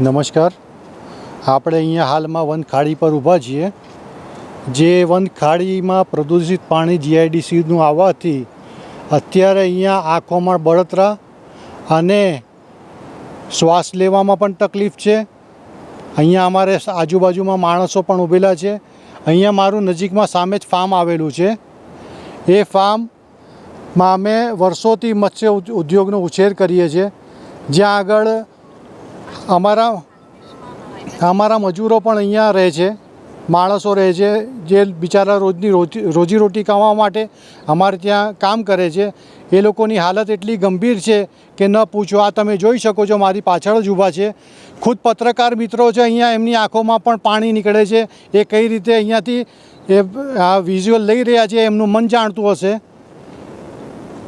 નમસ્કાર. આપણે અહીંયા હાલમાં વનખાડી પર ઊભા છીએ. જે વનખાડીમાં પ્રદૂષિત પાણી જીઆઈડીસીનું આવવાથી અત્યારે અહીંયા આંખોમાં બળતરા અને શ્વાસ લેવામાં પણ તકલીફ છે. અહીંયા અમારે આજુબાજુમાં માણસો પણ ઊભેલા છે. અહીંયા મારું નજીકમાં સામે જ ફાર્મ આવેલું છે. એ ફાર્મમાં અમે વર્ષોથી મત્સ્ય ઉદ- ઉદ્યોગનો ઉછેર કરીએ છીએ. જ્યાં આગળ અમારા અમારા મજૂરો પણ અહીંયા રહે છે. માણસો રહે છે જે બિચારા રોજની રોજી રોજીરોટી કમાવા માટે અમારે ત્યાં કામ કરે છે. એ લોકોની હાલત એટલી ગંભીર છે કે ન પૂછો. આ તમે જોઈ શકો છો મારી પાછળ જ ઊભા છે. ખુદ પત્રકાર મિત્રો છે અહીંયા, એમની આંખોમાં પણ પાણી નીકળે છે. એ કઈ રીતે અહીંયાથી એ આ વિઝ્યુઅલ લઈ રહ્યા છે, એમનું મન જાણતું હશે.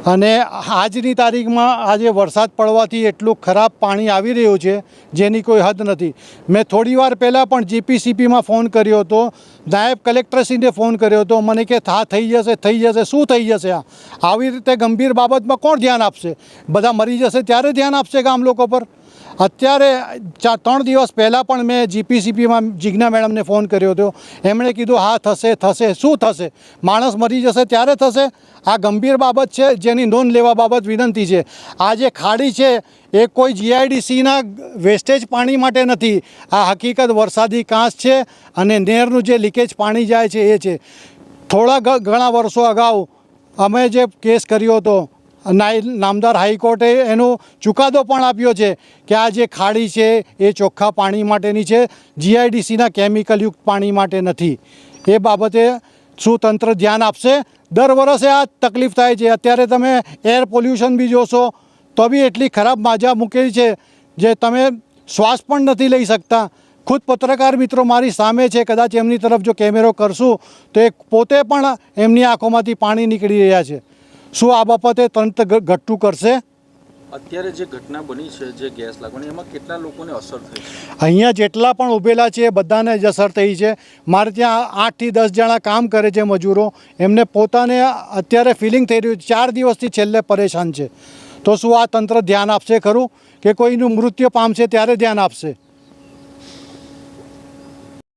અને આજની તારીખમાં આજે વરસાદ પડવાથી એટલું ખરાબ પાણી આવી રહ્યું છે, જેની કોઈ હદ નથી. મેં થોડી વાર પહેલાં પણ જીપીસીપીમાં ફોન કર્યો હતો, નાયબ કલેક્ટરશ્રીને ફોન કર્યો હતો, મને કે થા, થઈ જશે થઈ જશે, શું થઈ જશે આ? આવી રીતે ગંભીર બાબતમાં કોણ ધ્યાન આપશે? બધા મરી જશે, ત્યારે ધ્યાન આપશે ગામ લોકો પર? અત્યારે ચા ત્રણ દિવસ પહેલાં પણ મેં જીપીસીપીમાં જિજ્ઞા મેડમને ફોન કર્યો હતો. એમણે કીધું, હા, થશે થશે. શું થશે? માણસ મરી જશે ત્યારે થશે? આ ગંભીર બાબત છે, જેની નોંધ લેવા બાબત વિનંતી છે. આ જે ખાડી છે, એ કોઈ જીઆઈડીસીના વેસ્ટેજ પાણી માટે નથી. આ હકીકત વરસાદી કાંસ છે અને નહેરનું જે લીકેજ પાણી જાય છે, એ છે. થોડા ઘણા વર્ષો અગાઉ અમે જે કેસ કર્યો હતો નામદાર હાઈકોર્ટે એનો ચુકાદો પણ આપ્યો છે કે આ જે ખાડી છે એ ચોખ્ખા પાણી માટેની છે, જીઆઈડીસીના કેમિકલયુક્ત પાણી માટે નથી. એ બાબતે શું તંત્ર ધ્યાન આપશે? દર વર્ષે આ તકલીફ થાય છે. અત્યારે તમે એર પોલ્યુશન બી જોશો, તો બી એટલી ખરાબ માજા મૂકેલી છે જે તમે શ્વાસ પણ નથી લઈ શકતા. ખુદ પત્રકાર મિત્રો મારી સામે છે, કદાચ એમની તરફ જો કેમેરો કરશું, તો એ પોતે પણ એમની આંખોમાંથી પાણી નીકળી રહ્યા છે. શું આ બાબતે તંત્ર ઘટતું કરશે? અત્યારે જે ઘટના બની છે જે ગેસ લાગવાની એમાં કેટલા લોકોને અસર થઈ છે? અહીંયા જેટલા પણ ઊભેલા છે એ બધાને જ અસર થઈ છે. મારે ત્યાં આઠથી દસ જણા કામ કરે છે મજૂરો. એમને પોતાને અત્યારે ફિલિંગ થઈ રહ્યું છે. ચાર દિવસથી છેલ્લે પરેશાન છે. તો શું આ તંત્ર ધ્યાન આપશે ખરું? કે કોઈનું મૃત્યુ પામશે ત્યારે ધ્યાન આપશે?